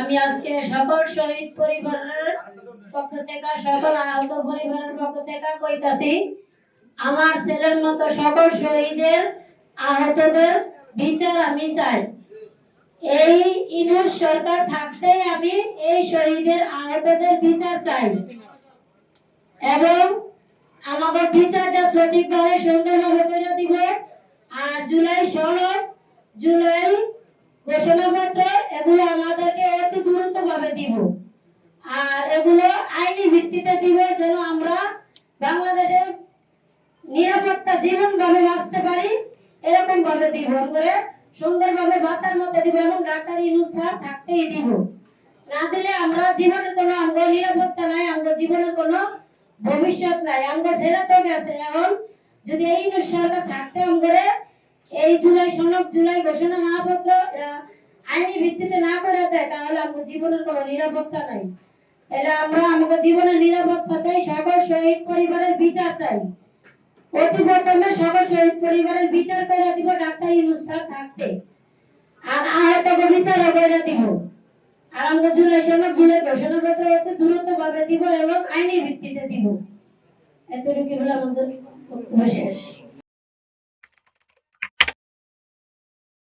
আমি আজকে সকল শহীদ পরিবারের পক্ষ থেকে, সকল আহত পরিবারের পক্ষ থেকে কইতাছি, আমার ছেলের মতো সকল শহীদের, আহতদের বিচার আমি চাই। এই ইনুস সরকার থাকতে আমি এই শহীদের, আহতদের বিচার চাই। এবং আমাকে বিচারটা সঠিকভাবে, সুন্দরভাবে করে দিব। আর জুলাই সনদ, জুলাই ঘোষণাপত্র এগুলো আমাদেরকে অতি দ্রুত ভাবে দিব আর এগুলো ভিত্তিতে দিব যেন আমরা বাংলাদেশের নিরাপত্তা জীবন ভাবে বাঁচতে পারি এরকম ভাবে দিব করে, সুন্দরভাবে বাঁচার মতো দিব এবং ডাক্তার ইনুস স্যার থাকতেই দিব। না দিলে আমরা জীবনের কোনো অঙ্গ নিরাপত্তা নাই, অঙ্গ জীবনের কোনো ভবিষ্যৎ নাই, অঙ্গ ছেড়ে তো গেছে। এখন যদি এই ইনুস সরকার থাকতে অঙ্গরে, এই জুলাই সনক জুলাই ঘোষণা না পত্র আইনি ভিত্তিতে না করে দেয়, তাহলে আমাদের জীবনের কোনো নিরাপত্তা নাই। তাহলে আমরা আমাদের জীবনের নিরাপত্তা চাই সকল শহীদ পরিবারের বিচার চাই। অতি প্রথমে সকল শহীদ পরিবারের বিচার করে দিব ডাক্তার ইউনুস স্যার থাকতে। আর আহতকে বিচার করে দিব। আর আমরা জুলাই সনদ জুলাই ঘোষণাপত্র অতি দ্রুত ভাবে দিব এবং আইনি ভিত্তিতে দিব। এতটুকু বলে আমাদের শেষ।